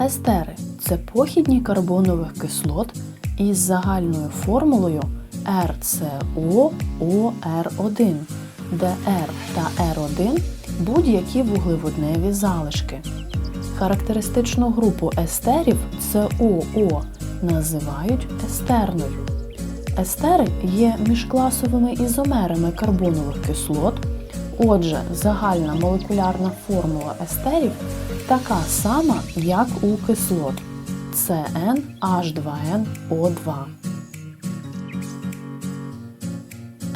Естери це похідні карбонових кислот із загальною формулою RCOOR1, де R та R1 будь-які вуглеводневі залишки. Характеристичну групу естерів СОО називають естерною. Естери є міжкласовими ізомерами карбонових кислот. Отже, загальна молекулярна формула естерів така сама, як у кислот CnH2nO2.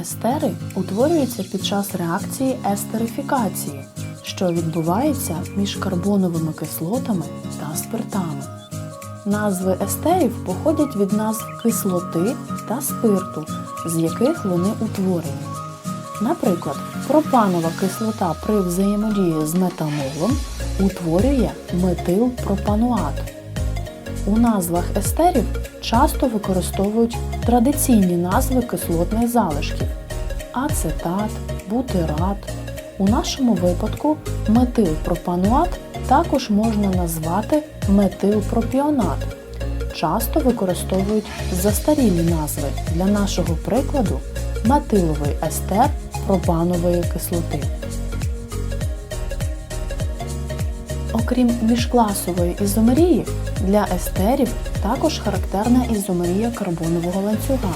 Естери утворюються під час реакції естерифікації, що відбувається між карбоновими кислотами та спиртами. Назви естерів походять від назв кислоти та спирту, з яких вони утворені. Наприклад, пропанова кислота при взаємодії з метанолом утворює метилпропануат. У назвах естерів часто використовують традиційні назви кислотних залишків ацетат, бутират. У нашому випадку метилпропануат також можна назвати метилпропіонат. Часто використовують застарілі назви для нашого прикладу метиловий естер пропанової кислоти. Окрім міжкласової ізомерії, для естерів також характерна ізомерія карбонового ланцюга.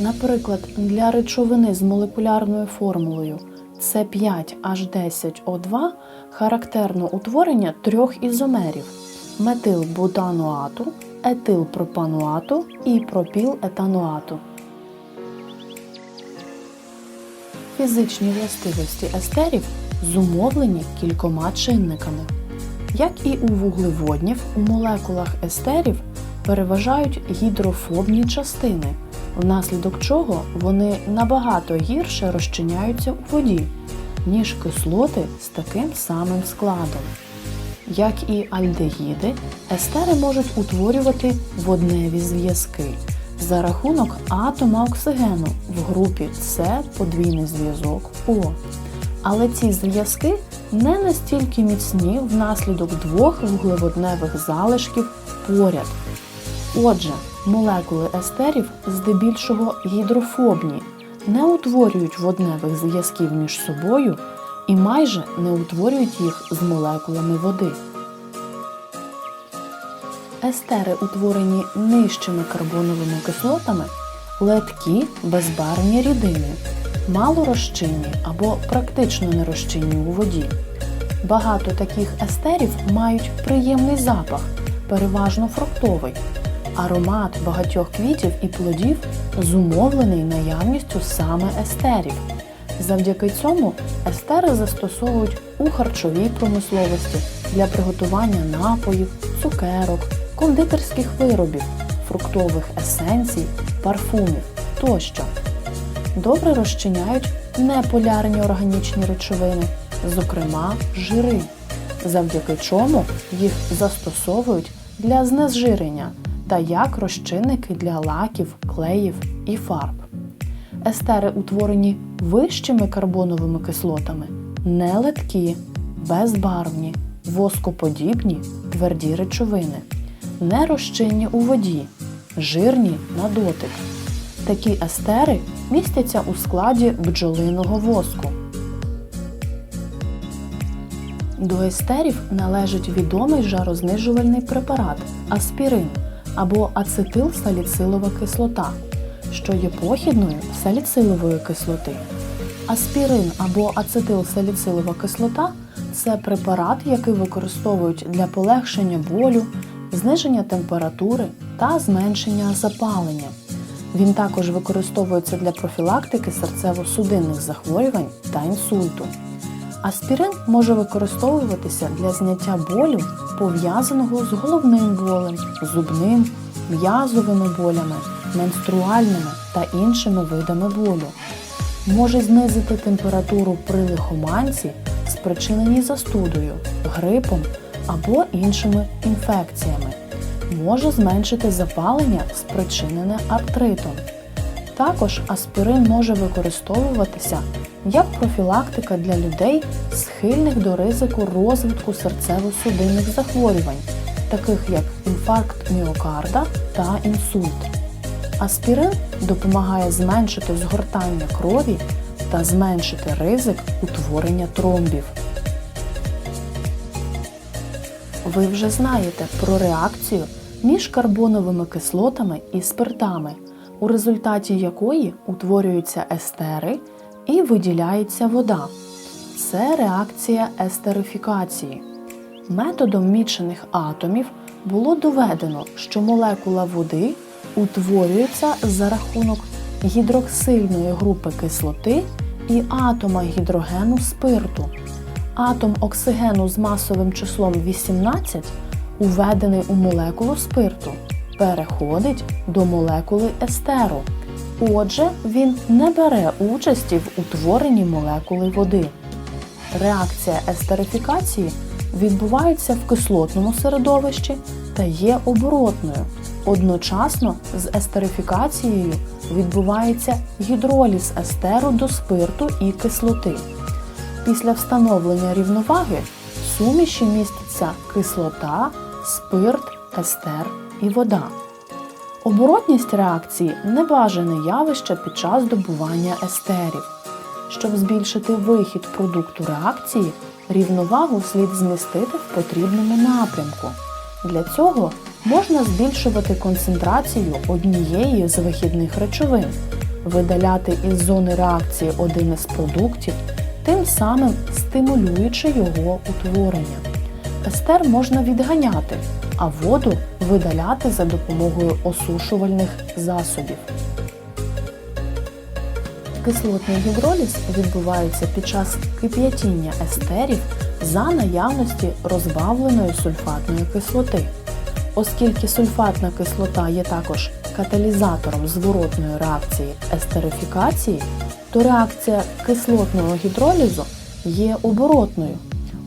Наприклад, для речовини з молекулярною формулою С5H10O2 характерно утворення трьох ізомерів метилбутануату, етилпропануату і пропілетануату. Фізичні властивості естерів зумовлені кількома чинниками. Як і у вуглеводнів, у молекулах естерів переважають гідрофобні частини, внаслідок чого вони набагато гірше розчиняються у воді, ніж кислоти з таким самим складом. Як і альдегіди, естери можуть утворювати водневі зв'язки за рахунок атома оксигену в групі С подвійний зв'язок О. Але ці зв'язки не настільки міцні внаслідок двох вуглеводневих залишків поряд. Отже, молекули естерів здебільшого гідрофобні, не утворюють водневих зв'язків між собою і майже не утворюють їх з молекулами води. Естери, утворені нижчими карбоновими кислотами, легкі безбарвні рідини, мало розчинні або практично нерозчинні у воді. Багато таких естерів мають приємний запах, переважно фруктовий. Аромат багатьох квітів і плодів зумовлений наявністю саме естерів. Завдяки цьому естери застосовують у харчовій промисловості для приготування напоїв, цукерок, кондитерських виробів, фруктових есенцій, парфумів тощо. Добре розчиняють неполярні органічні речовини, зокрема жири, завдяки чому їх застосовують для знезжирення та як розчинники для лаків, клеїв і фарб. Естери, утворені вищими карбоновими кислотами, не литкі, безбарвні, воскоподібні тверді речовини, не розчинні у воді, жирні на дотик. Такі естери містяться у складі бджолиного воску. До естерів належить відомий жарознижувальний препарат аспірин або ацетилсаліцилова кислота, що є похідною саліцилової кислоти. Аспірин або ацетилсаліцилова кислота це препарат, який використовують для полегшення болю, зниження температури та зменшення запалення. Він також використовується для профілактики серцево-судинних захворювань та інсульту. Аспірин може використовуватися для зняття болю, пов'язаного з головним болем, зубним, м'язовими болями, менструальними та іншими видами болю. Може знизити температуру при лихоманці, спричиненій застудою, грипом або іншими інфекціями. Може зменшити запалення, спричинене артритом. Також аспирин може використовуватися як профілактика для людей, схильних до ризику розвитку серцево-судинних захворювань, таких як інфаркт міокарда та інсульт. Аспірин допомагає зменшити згортання крові та зменшити ризик утворення тромбів. Ви вже знаєте про реакцію між карбоновими кислотами і спиртами, у результаті якої утворюються естери і виділяється вода. Це реакція естерифікації. Методом мічених атомів було доведено, що молекула води утворюється за рахунок гідроксильної групи кислоти і атома гідрогену спирту. Атом оксигену з масовим числом 18, уведений у молекулу спирту, переходить до молекули естеру. Отже, він не бере участі в утворенні молекули води. Реакція естерифікації відбувається в кислотному середовищі та є оборотною. Одночасно з естерифікацією відбувається гідроліз естеру до спирту і кислоти. Після встановлення рівноваги суміші міститься кислота, спирт, естер і вода. Оборотність реакції небажане явище під час добування естерів. Щоб збільшити вихід продукту реакції, рівновагу слід змістити в потрібному напрямку. Для цього можна збільшувати концентрацію однієї з вихідних речовин, видаляти із зони реакції один із продуктів, тим самим стимулюючи його утворення. Естер можна відганяти, а воду видаляти за допомогою осушувальних засобів. Кислотний гідроліз відбувається під час кип'ятіння естерів за наявності розбавленої сульфатної кислоти. Оскільки сульфатна кислота є також каталізатором зворотної реакції естерифікації, то реакція кислотного гідролізу є оборотною.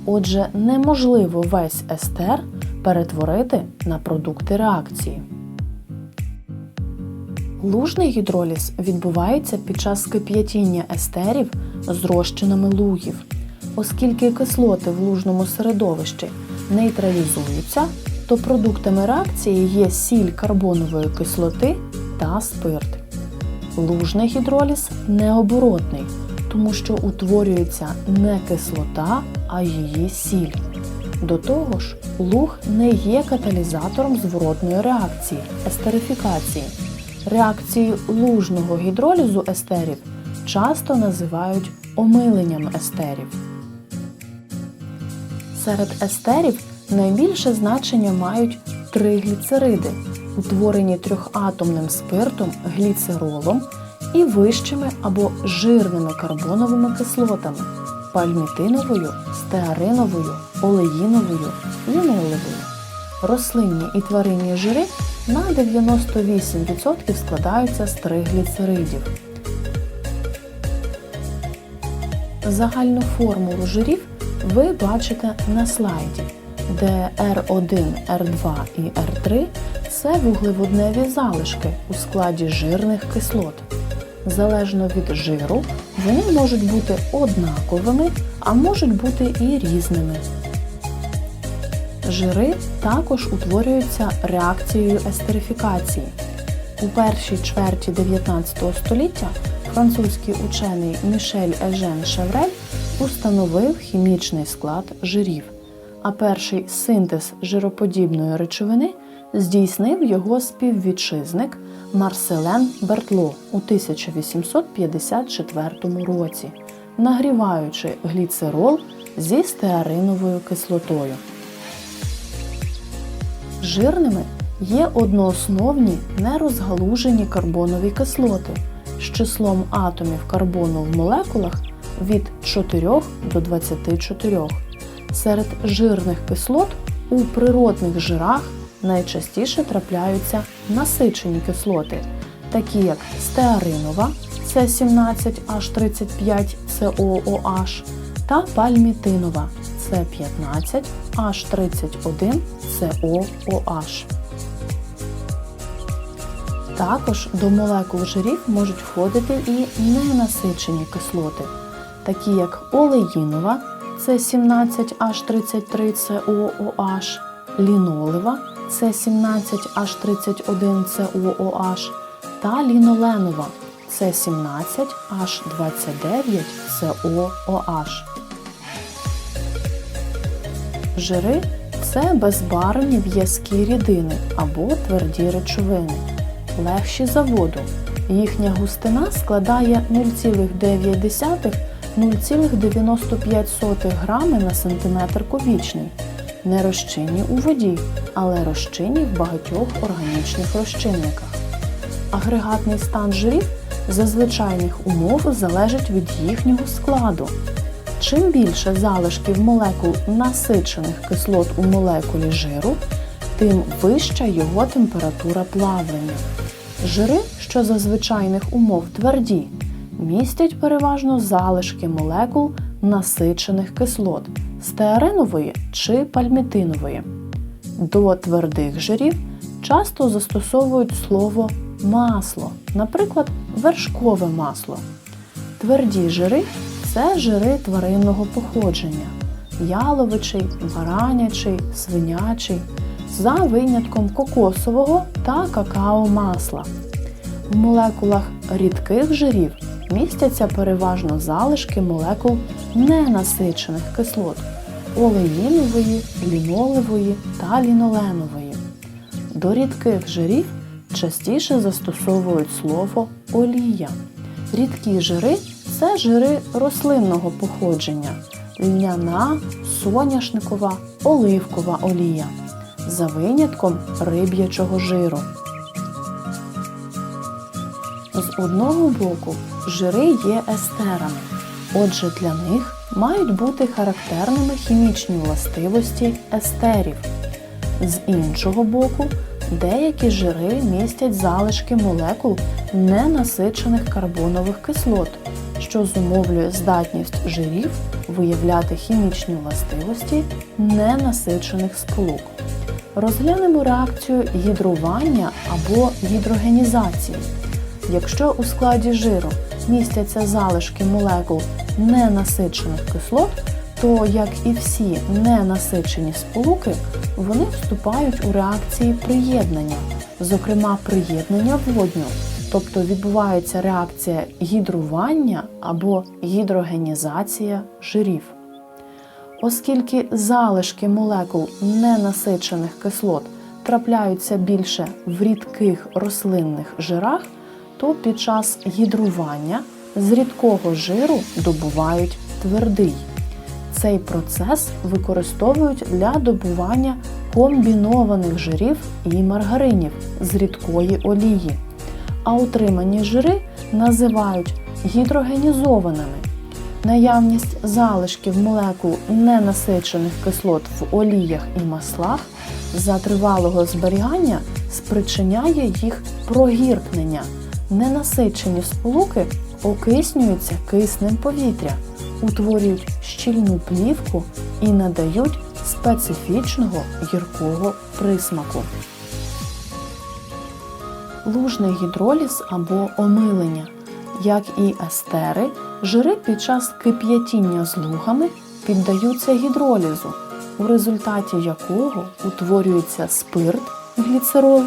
Отже, неможливо весь естер перетворити на продукти реакції. Лужний гідроліз відбувається під час кип'ятіння естерів з розчинами лугів. Оскільки кислоти в лужному середовищі нейтралізуються, то продуктами реакції є сіль карбонової кислоти та спирт. Лужний гідроліз необоротний, тому що утворюється не кислота, а її сіль. До того ж, луг не є каталізатором зворотної реакції естерифікації. Реакції лужного гідролізу естерів часто називають омиленням естерів. Серед естерів найбільше значення мають тригліцериди, утворені трьохатомним спиртом гліцеролом і вищими або жирними карбоновими кислотами пальмітиновою, стеариновою, олеїновою, лінолевою. Рослинні і тваринні жири на 98% складаються з тригліцеридів. Загальну формулу жирів ви бачите на слайді, де R1, R2 і R3 це вуглеводневі залишки у складі жирних кислот. Залежно від жиру, вони можуть бути однаковими, а можуть бути і різними. Жири також утворюються реакцією естерифікації. У першій чверті 19 століття французький учений Мішель Ежен Шеврель установив хімічний склад жирів, а перший синтез жироподібної речовини здійснив його співвітчизник Марселен Бертло у 1854 році, нагріваючи гліцерол зі стеариновою кислотою. Жирними є одноосновні нерозгалужені карбонові кислоти з числом атомів карбону в молекулах від 4 до 24. Серед жирних кислот у природних жирах найчастіше трапляються насичені кислоти, такі як стеаринова С17H35COOH та пальмітинова С15H31COOH. Також до молекул жирів можуть входити і ненасичені кислоти, такі як олеїнова С17H33COOH, лінолева С17H31COOH та ліноленова С17H29COOH. Жири це безбарвні в'язкі рідини або тверді речовини, легші за воду. Їхня густина складає 0,9-0,95 грами на сантиметр кубічний. Не розчинні у воді, але розчинні в багатьох органічних розчинниках. Агрегатний стан жирів за звичайних умов залежить від їхнього складу. Чим більше залишків молекул насичених кислот у молекулі жиру, тим вища його температура плавлення. Жири, що за звичайних умов тверді, містять переважно залишки молекул насичених кислот стеаринової чи пальмітинової. До твердих жирів часто застосовують слово масло, наприклад, вершкове масло. Тверді жири це жири тваринного походження яловичий, баранячий, свинячий, за винятком кокосового та какао масла. В молекулах рідких жирів містяться переважно залишки молекул ненасичених кислот олеїнової, лінолевої та ліноленової. До рідких жирів частіше застосовують слово олія. Рідкі жири це жири рослинного походження льняна, соняшникова, оливкова олія за винятком риб'ячого жиру. З одного боку жири є естерами, отже для них мають бути характерними хімічні властивості естерів. З іншого боку, деякі жири містять залишки молекул ненасичених карбонових кислот, що зумовлює здатність жирів виявляти хімічні властивості ненасичених сполук. Розглянемо реакцію гідрування або гідрогенізації. Якщо у складі жиру містяться залишки молекул ненасичених кислот, то, як і всі ненасичені сполуки, вони вступають у реакції приєднання, зокрема приєднання водню, тобто відбувається реакція гідрування або гідрогенізація жирів. Оскільки залишки молекул ненасичених кислот трапляються більше в рідких рослинних жирах, то під час гідрування з рідкого жиру добувають твердий. Цей процес використовують для добування комбінованих жирів і маргаринів з рідкої олії, а утримані жири називають гідрогенізованими. Наявність залишків молекул ненасичених кислот в оліях і маслах за тривалого зберігання спричиняє їх прогіркнення. Ненасичені сполуки окиснюються киснем повітря, утворюють щільну плівку і надають специфічного гіркого присмаку. Лужний гідроліз або омилення. Як і естери, жири під час кип'ятіння з лугами піддаються гідролізу, у результаті якого утворюється спирт, гліцерол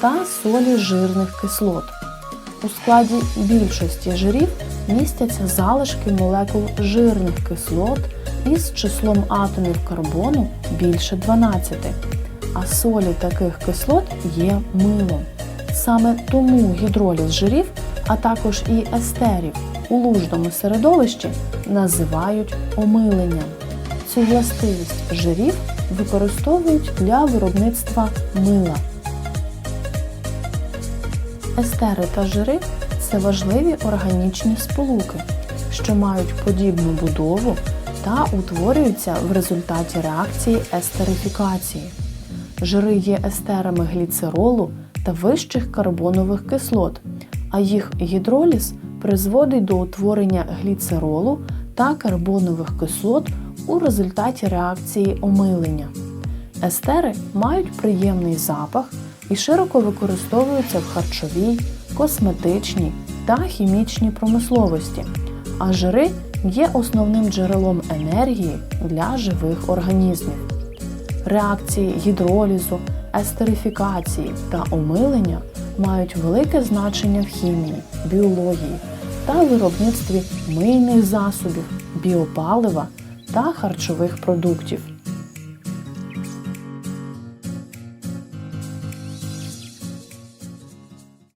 та солі жирних кислот. У складі більшості жирів містяться залишки молекул жирних кислот із числом атомів карбону більше 12, а солі таких кислот є милом. Саме тому гідроліз жирів, а також і естерів у лужному середовищі називають омиленням. Цю властивість жирів використовують для виробництва мила. Естери та жири це важливі органічні сполуки, що мають подібну будову та утворюються в результаті реакції естерифікації. Жири є естерами гліцеролу та вищих карбонових кислот, а їх гідроліз призводить до утворення гліцеролу та карбонових кислот у результаті реакції омилення. Естери мають приємний запах і широко використовуються в харчовій, косметичній та хімічній промисловості, а жири є основним джерелом енергії для живих організмів. реакції гідролізу, естерифікації та омилення мають велике значення в хімії, біології та виробництві мийних засобів, біопалива та харчових продуктів.